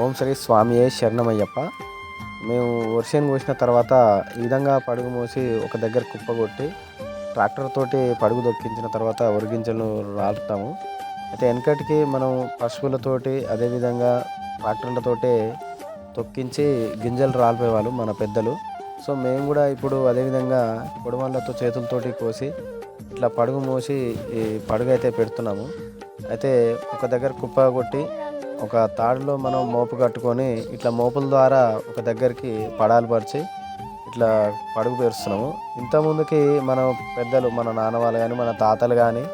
ఓం శ్రీ స్వామియే శరణమయ్యప్ప. మేము వర్షం కోసిన తర్వాత ఈ విధంగా పడుగు మోసి ఒక దగ్గర కుప్ప కొట్టి ట్రాక్టర్ తోటి పడుగు దొక్కించిన తర్వాత ఒరిగించలు రాలుతాము. అయితే వెనకటికి మనం పశువులతోటి అదేవిధంగా ట్రాక్టర్లతోటే తొక్కించి గింజలు రాలిపోయేవాళ్ళు మన పెద్దలు. సో మేము కూడా ఇప్పుడు అదేవిధంగా కొడవళ్ళతో చేతులతోటి కోసి ఇట్లా పడుగు మోసి ఈ పడుగు అయితే పెడుతున్నాము. అయితే ఒక దగ్గర కుప్ప కొట్టి ఒక తాడులో మనం మోపు కట్టుకొని ఇట్లా మోపుల ద్వారా ఒక దగ్గరికి పడాలు పరిచి ఇట్లా పడుగు పేరుస్తున్నాము. ఇంతకుముందుకి మన పెద్దలు మన నాన్న వాళ్ళు కానీ మన తాతలు కానీ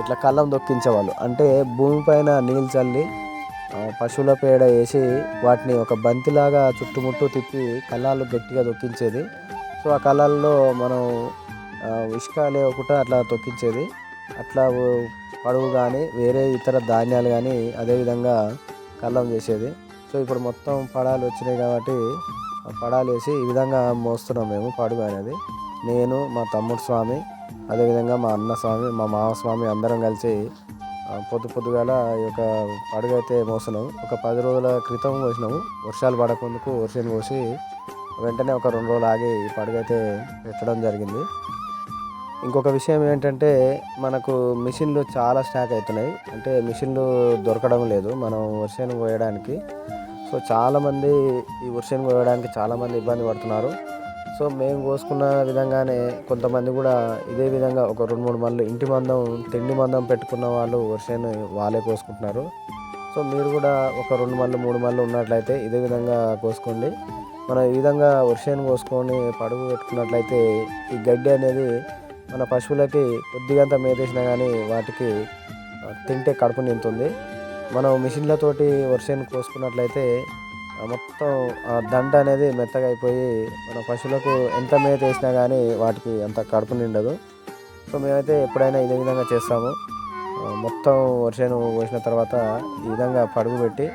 ఇట్లా కళ్ళం దొక్కించేవాళ్ళు. అంటే భూమిపైన నీళ్ళు చల్లి పశువుల పేడ వేసి వాటిని ఒక బంతిలాగా చుట్టుముట్టు తిప్పి కళ్ళాలు గట్టిగా దొక్కించేది. సో ఆ కళ్ళల్లో మనం ఇసుక లేకుండా అట్లా తొక్కించేది అట్లా పడుగు కానీ వేరే ఇతర ధాన్యాలు కానీ అదేవిధంగా కల్లం చేసేది. సో ఇప్పుడు మొత్తం పడాలు వచ్చినాయి కాబట్టి పడాలు వేసి ఈ విధంగా మోస్తున్నాం మేము పడుగు అనేది. నేను మా తమ్ముడు స్వామి అదేవిధంగా మా అన్న స్వామి మా మామ స్వామి అందరం కలిసి పొద్దు పొద్దుగాల ఈ యొక్క పడుగు అయితే మోస్తున్నాము ఒక పది రోజుల క్రితం మోసినాము. వర్షాలు పడకుందుకు వర్షం కోసి వెంటనే ఒక రెండు రోజులు ఆగి ఈ పడుగు అయితే పెట్టడం జరిగింది. ఇంకొక విషయం ఏంటంటే మనకు మిషన్లు చాలా స్టాక్ అవుతున్నాయి. అంటే మిషన్లు దొరకడం లేదు. మనం వర్షాన్ని కోయడానికి సో చాలామంది ఈ వర్షాన్ని కోయడానికి చాలామంది ఇబ్బంది పడుతున్నారు. సో మేము కోసుకున్న విధంగానే కొంతమంది కూడా ఇదే విధంగా ఒక రెండు మూడు మందులు ఇంటి మందం తిండి మందం పెట్టుకున్న వాళ్ళు వర్షాన్ని వాళ్ళే కోసుకుంటున్నారు సో మీరు కూడా ఒక రెండు మళ్ళు మూడు మళ్ళు ఉన్నట్లయితే ఇదే విధంగా కోసుకోండి మనం ఈ విధంగా వర్షాన్ని కోసుకొని పడుగు పెట్టుకున్నట్లయితే ఈ గడ్డి అనేది మన పశువులకి కొద్దిగంత మేతేసినా కానీ వాటికి తింటే కడుపు నిండుతుంది మనం మిషన్లతోటి వర్షాన్ని కోసుకున్నట్లయితే ఆ, మొత్తం ఆ దండ అనేది మెత్తగా అయిపోయి మన పశువులకు ఎంత మేత వేసినా కానీ వాటికి అంత కడుపు నిండదు. సో మేమైతే ఎప్పుడైనా ఇదే విధంగా చేస్తాము. మొత్తం వర్షాన్ని పోసిన తర్వాత ఈ విధంగా పడుగు పెట్టి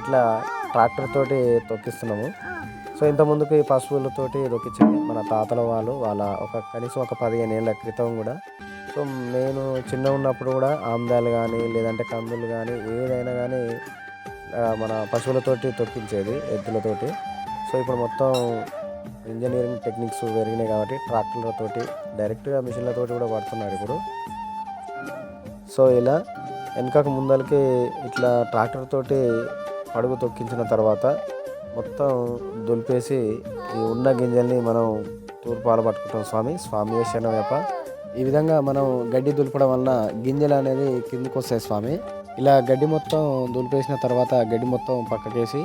ఇట్లా ట్రాక్టర్ తోటి తొక్కిస్తున్నాము. సో ఇంత ముందుకు ఈ పశువులతోటి దొక్కించింది మన తాతల వాళ్ళు. వాళ్ళ ఒక కనీసం ఒక పదిహేను ఏళ్ళ క్రితం కూడా. సో నేను చిన్న ఉన్నప్పుడు కూడా ఆమ్దాలు కానీ లేదంటే కందులు కానీ ఏదైనా కానీ మన పశువులతోటి తొక్కించేది ఎద్దులతోటి. సో ఇప్పుడు మొత్తం ఇంజనీరింగ్ టెక్నిక్స్ పెరిగినాయి కాబట్టి ట్రాక్టర్లతోటి డైరెక్ట్గా మిషన్లతోటి కూడా పడుతున్నారు ఇప్పుడు. సో ఇలా వెనకకు ముందలకి ఇట్లా ట్రాక్టర్ తోటి తొక్కించిన తర్వాత మొత్తం దులిపేసి ఈ ఉన్న గింజల్ని మనం తూర్పాలు పట్టుకుంటాం స్వామి. స్వామి శరణమయ్యప్ప ఈ విధంగా మనం గడ్డి దులపడం వలన గింజలు అనేది కిందికి వస్తాయి స్వామి. ఇలా గడ్డి మొత్తం దులిపేసిన తర్వాత గడ్డి మొత్తం పక్కకేసి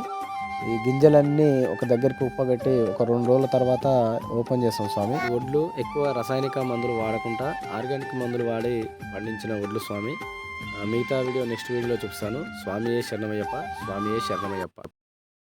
ఈ గింజలన్నీ ఒక దగ్గరికి ఉప్పగట్టి ఒక రెండు రోజుల తర్వాత ఓపెన్ చేస్తాం స్వామి. వడ్లు ఎక్కువ రసాయనిక మందులు వాడకుండా ఆర్గానిక్ మందులు వాడి పండించిన వడ్లు స్వామి. ఆ, మిగతా వీడియో నెక్స్ట్ వీడియోలో చూపిస్తాను. స్వామియే శరణమయ్యప్ప స్వామియే శరణమయ్యప్ప.